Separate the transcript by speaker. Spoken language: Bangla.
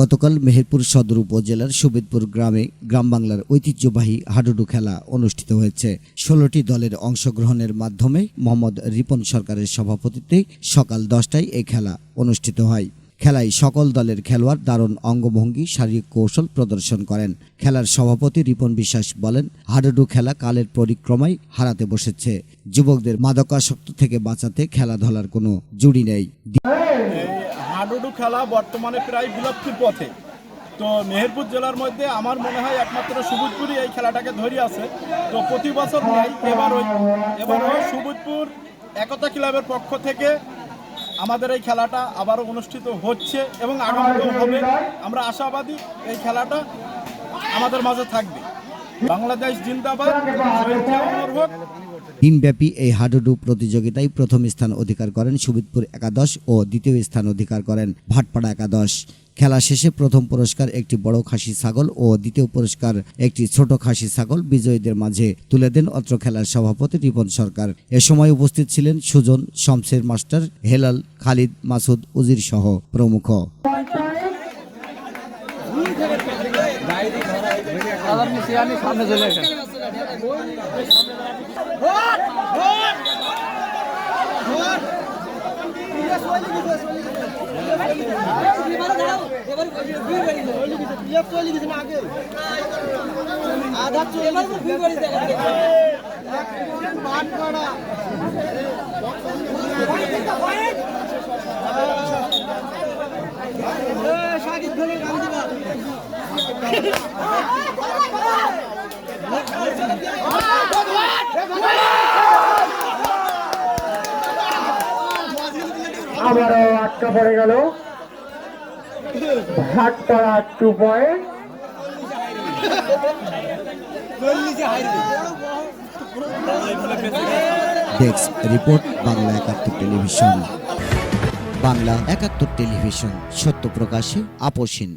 Speaker 1: গতকাল মেহেরপুর সদর উপজেলার সুবেদপুর গ্রামে গ্রাম বাংলার ঐতিহ্যবাহী হাডুডু খেলা অনুষ্ঠিত হয়েছে। ষোলোটি দলের অংশগ্রহণের মাধ্যমে মোহাম্মদ রিপন সরকারের সভাপতিত্বে সকাল দশটায় এই খেলা অনুষ্ঠিত হয়। খেলায় সকল দলের খেলোয়াড় দারুণ অঙ্গভঙ্গি, শারীরিক কৌশল প্রদর্শন করেন। খেলার সভাপতি রিপন বিশ্বাস বলেন, হাডুডু খেলা কালের পরিক্রমায় হারাতে বসেছে। যুবকদের মাদকাসক্ত থেকে বাঁচাতে খেলাধুলার কোনো জুড়ি নেই।
Speaker 2: এই হাডুডু খেলা বর্তমানে প্রায় বিলুপ্তির পথে। তো মেহেরপুর জেলার মধ্যে আমার মনে হয় একমাত্র সুবুজপুরই এই খেলাটাকে ধরে আছে। তো প্রতি বছর এবার ওই এবার সুবুজপুর একতা ক্লাবের পক্ষ থেকে আমাদের এই খেলাটা আবারও অনুষ্ঠিত হচ্ছে এবং আগামীতেও হবে। আমরা আশাবাদী এই খেলাটা আমাদের মাঝে থাকবে। বাংলাদেশ জিন্দাবাদ।
Speaker 1: দিনব্যাপী এই হাডুডু প্রতিযোগিতায় প্রথম স্থান অধিকার করেন সুবিদপুর একাদশ ও দ্বিতীয় স্থান অধিকার করেন ভাটপাড়া একাদশ। খেলা শেষে প্রথম পুরস্কার একটি বড় খাসি ছাগল ও দ্বিতীয় পুরস্কার একটি ছোট খাসি ছাগল বিজয়ীদের মাঝে তুলে দেন অত্র খেলার সভাপতি রিপন সরকার। এ সময় উপস্থিত ছিলেন সুজন, শমশের মাস্টার, হেলাল, খালিদ, মাসুদ, উজির সহ প্রমুখ।
Speaker 3: আপনি সিয়ানি সামনে চলে আসেন
Speaker 4: আবারও আটকা পড়ে গেল। Bhatpara to point
Speaker 1: report, Bangla Ekattor television. Bangla একাত্তর টেলিভিশন, সত্য প্রকাশে আপোষহীন